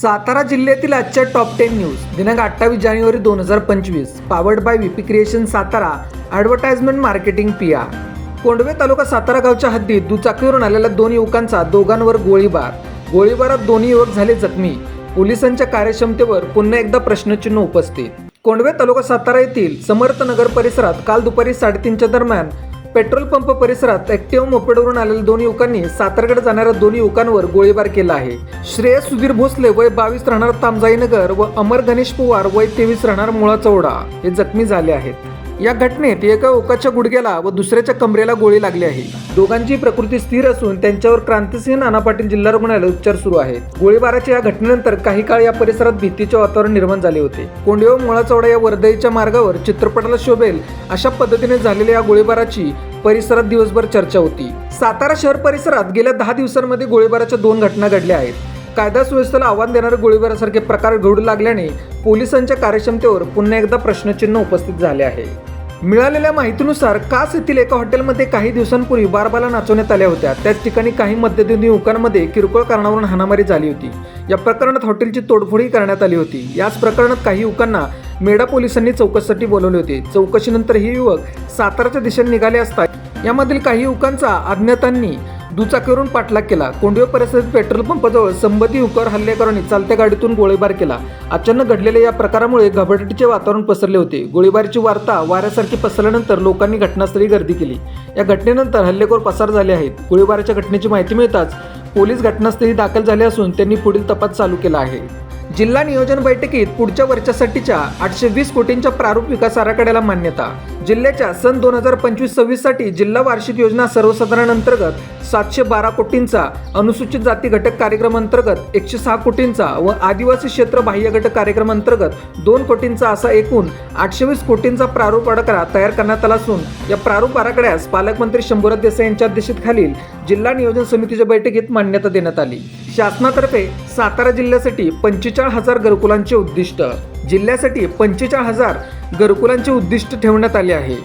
सातारा जिल्ह्यातील आजच्या top ten news दिनांक अठ्ठावीस जानेवारी दोन हजार पंचवीस. Powered by VP creation Satara. Advertisement marketing पिया कोंडवे तालुका सातारा गावच्या हद्दीत दुचाकीवरून आलेल्या दोन युवकांचा दोघांवर गोळीबार. गोळीबारात दोन्ही युवक झाले जखमी. पोलिसांच्या कार्यक्षमतेवर पुन्हा एकदा प्रश्नचिन्ह उपस्थित. कोंडवे तालुका सातारा येथील समर्थ नगर परिसरात काल दुपारी साडेतीनच्या दरम्यान पेट्रोल पंप परिसरात ऍक्टिव्ह मोपेडवरून आलेल्या दोन युवकांनी सातारकडे जाणाऱ्या दोन युवकांवर गोळीबार केला आहे. श्रेयस सुधीर भोसले वय बावीस राहणार तामजाईनगर व अमर गणेश पवार वय तेवीस राहणार मुळा चौडा हे जखमी झाले आहेत. या घटनेत एका ओकाच्या गुडघ्याला व दुसऱ्याच्या कमरेला गोळी लागली आहे. दोघांची प्रकृती स्थिर असून त्यांच्यावर क्रांतिसिंह नाना पाटील जिल्हा रुग्णालयात उपचार सुरू आहेत. गोळीबाराच्या या घटनेनंतर काही काळ या परिसरात भीतीचे वातावरण निर्माण झाले होते. कोंडेव मुळाचवडा मुळाचौडा या वर्दईच्या मार्गावर चित्रपटाला शोभेल अशा पद्धतीने झालेल्या या गोळीबाराची परिसरात दिवसभर चर्चा होती. सातारा शहर परिसरात गेल्या दहा दिवसांमध्ये गोळीबाराच्या दोन घटना घडल्या आहेत. कायदा सुव्यवस्थेला आव्हान देणारे गोळीबारासारखे प्रकार घडू लागल्याने पोलिसांच्या कार्यक्षमतेवर पुन्हा एकदा प्रश्नचिन्ह उपस्थित झाले आहे. मिळालेल्या माहितीनुसार कास येथील एका हॉटेलमध्ये काही दिवसांपूर्वी बारबाला नाचवण्यात आल्या होत्या. त्याच ठिकाणी काही मध्यदिनी युवकांमध्ये किरकोळ कारणावरून हाणामारी झाली होती. या प्रकरणात हॉटेलची तोडफोडही करण्यात आली होती. याच प्रकरणात काही युवकांना मेढा पोलिसांनी चौकशीसाठी बोलवले होते. चौकशीनंतर हे युवक साताराच्या दिशेने निघाले असतात यामधील काही युवकांचा अज्ञातांनी दुचाकीवरून पाठलाग केला. कोंडीव परिसरात पेट्रोल पंपाजवळ संबंधी युवकावर हल्लेकरांनी चालत्या गाडीतून गोळीबार केला. अचानक घडलेल्या या प्रकारामुळे घबराटीचे वातावरण पसरले होते. गोळीबारीची वार्ता वाऱ्यासारखी पसरल्यानंतर लोकांनी घटनास्थळी गर्दी केली. या घटनेनंतर हल्लेखोर पसार झाले आहेत. गोळीबाराच्या घटनेची माहिती मिळताच पोलीस घटनास्थळी दाखल झाले असून त्यांनी पुढील तपास चालू केला आहे. जिल्हा नियोजन बैठकीत पुढच्या वर्षासाठीच्या आठशे वीस कोटींच्या प्रारूप विकास आराखड्याला मान्यता. जिल्ह्याच्या सन दोन हजार पंचवीस सव्वीससाठी जिल्हा वार्षिक योजना सर्वसाधारण अंतर्गत सातशे बारा कोटींचा अनुसूचित जाती घटक कार्यक्रम अंतर्गत एकशे सहा कोटींचा व आदिवासी क्षेत्र बाह्य घटक कार्यक्रम अंतर्गत दोन कोटींचा असा एकूण आठशे वीस कोटींचा प्रारूप आराखडा तयार करण्यात आला असून या प्रारूप आराखड्यास पालकमंत्री शंभूराज देसाई यांच्या अध्यक्षतेखालील जिल्हा नियोजन समितीच्या बैठकीत मान्यता देण्यात आली. शासनातर्फे सातारा जिल्ह्यासाठी पंचेचाळ हजार घरकुलांचे उद्दिष्ट. जिल्ह्यासाठी पंचेचाळ हजार घरकुलांचे उद्दिष्ट ठेवण्यात आले आहे.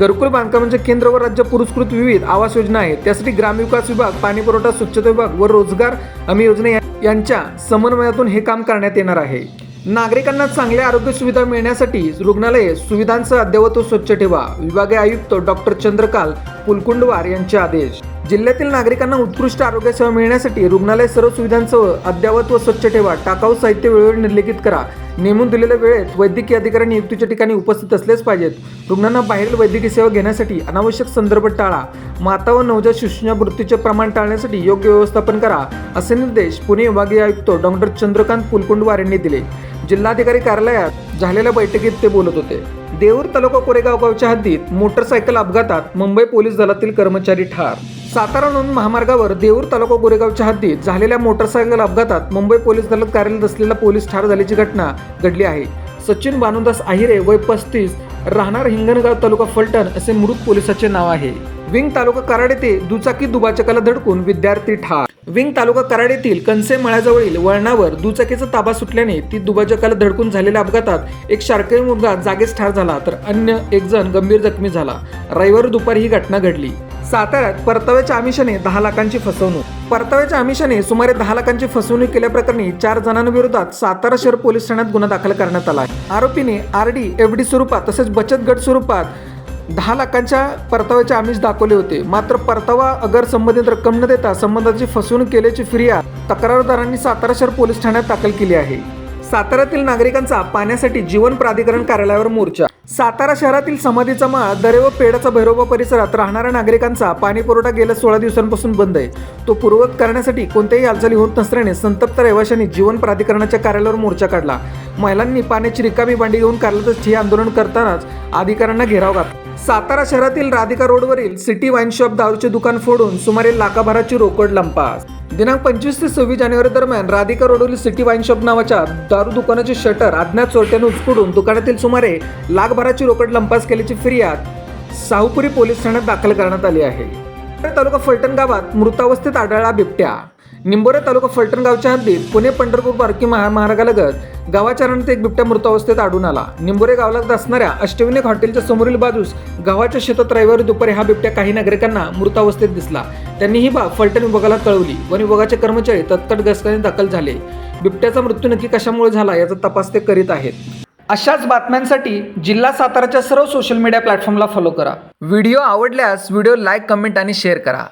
घरकुल बांधकामांचे केंद्र व राज्य पुरस्कृत विविध आवास योजना आहेत. त्यासाठी ग्रामविकास विभाग पाणीपुरवठा स्वच्छता विभाग व रोजगार हमी योजना या- यांच्या समन्वयातून हे काम करण्यात येणार आहे. नागरिकांना चांगल्या आरोग्य सुविधा मिळण्यासाठी रुग्णालये सुविधांचं अद्ययावत स्वच्छ ठेवा विभागीय आयुक्त डॉक्टर चंद्रकांत पुलकुंडवार यांचे आदेश. जिल्ह्यातील नागरिकांना उत्कृष्ट आरोग्य सेवा मिळण्यासाठी रुग्णालय सर्व सुविधांसह अद्ययावत व स्वच्छ ठेवा टाकाऊ साहित्य वेळोवेळी निर्लेखित करा. नेमून दिलेल्या वेळेत वैद्यकीय अधिकारी नियुक्तीच्या ठिकाणी उपस्थित असलेच पाहिजेत. रुग्णांना बाहेरील वैद्यकीय सेवा घेण्यासाठी अनावश्यक संदर्भ टाळा. माता व नवजात शिशूंच्या मृत्यूचे प्रमाण टाळण्यासाठी योग्य व्यवस्थापन करा असे निर्देश पुणे विभागीय आयुक्त डॉक्टर चंद्रकांत पुलकुंडवार यांनी दिले. जिल्हाधिकारी कार्यालयात झालेल्या बैठकीत ते बोलत होते. देऊर तालुका कोरेगाव गावच्या हद्दीत मोटरसायकल अपघातात मुंबई पोलीस दलातील कर्मचारी ठार सातारा नोंद महामार्गावर देऊर तालुका गोरेगावच्या हद्दीत झालेल्या मोटरसायकल अपघातात मुंबई पोलीस दलात कार्यरत असलेला पोलीस ठार झाल्याची घटना घडली आहे. सचिन बानुदास आहिरे वय पस्तीस राहणार हिंगणगाव तालुका फलटण असे मृत पोलिसाचे नाव आहे. विंग तालुका कराड येथे दुचाकी दुभाचकाला धडकून विद्यार्थी ठार. विंग तालुका कराड येथील कनसे मळ्याजवळील वळणावर दुचाकीचा ताबा सुटल्याने ती दुभाजकाला धडकून झालेल्या अपघातात एक शारकरी मुलगा जागेच ठार झाला तर अन्य एक जण गंभीर जखमी झाला. रविवारी दुपारी ही घटना घडली. साताऱ्यात परताव्याच्या आमिषाने दहा लाखांची फसवणूक. परताव्याच्या आमिषाने सुमारे दहा लाखांची फसवणूक केल्याप्रकरणी चार जणांविरोधात सातारा शहर पोलीस ठाण्यात गुन्हा दाखल करण्यात आला आहे. आरोपीने एफ डी स्वरूपात तसेच बचत गट स्वरूपात दहा लाखांच्या परताव्याचे आमिष दाखवले होते. मात्र परतावा अगर संबंधित रक्कम न देता संबंधाची फसवणूक केल्याची फिर्याद तक्रारदारांनी सातारा शहर पोलीस ठाण्यात दाखल केली आहे. साताऱ्यातील नागरिकांचा पाण्यासाठी जीवन प्राधिकरण कार्यालयावर मोर्चा सातारा शहरातील समाधीचा माळ दरे व पेडाचा भैरोबा परिसरात राहणाऱ्या नागरिकांचा पाणीपुरवठा गेल्या सोळा दिवसांपासून बंद आहे. तो पूर्ववत करण्यासाठी कोणत्याही हालचाली होत नसल्याने संतप्त रहिवाशांनी जीवन प्राधिकरणाच्या कार्यालयावर मोर्चा काढला. महिलांनी पाण्याची रिकामी बांडी घेऊन कार्यालयातच हे आंदोलन करतानाच अधिकाऱ्यांना घेराव घातला. सातारा शहरातील राधिका रोडवरील सिटी वाईन शॉप दारूचे दुकान फोडून सुमारे लाखाभराची रोकड लंपास. दिनांक पंचवीस ते सव्वीस जानेवारी दरम्यान राधिका रोडवरील सिटी वाईन शॉप नावाच्या दारू दुकानाचे शटर अज्ञात चोरट्याने उचकडून दुकानातील सुमारे लाखभराची रोकड लंपास केल्याची फिर्याद साहुपुरी पोलीस ठाण्यात दाखल करण्यात आली आहे. तालुका फलटण गावात मृतावस्थेत आढळला बिबट्या. निंबोरे तालुका फलटण गावच्या हद्दीत पुणे पंढरपूर बारकी महामार्गालगत गावाच्या रानात एक बिबट्या मृत अवस्थेत आढळून आला. निंबोरे गावात असणाऱ्या अष्टविनायक हॉटेलच्या समोरील बाजूस गावाच्या शेतात रविवारी दुपारी हा बिबट्या काही नागरिकांना मृत अवस्थेत दिसला. त्यांनी ही बाब फलटण विभागाला कळवली वन विभागाचे कर्मचारी तत्काळ गस्ताने दाखल झाले. बिबट्याचा मृत्यू नक्की कशामुळे झाला याचा तपास ते करीत आहेत. अशाच बातम्यांसाठी जिल्हा साताराच्या सर्व सोशल मीडिया प्लॅटफॉर्मला फॉलो करा. व्हिडिओ आवडल्यास व्हिडिओ लाईक कमेंट आणि शेअर करा.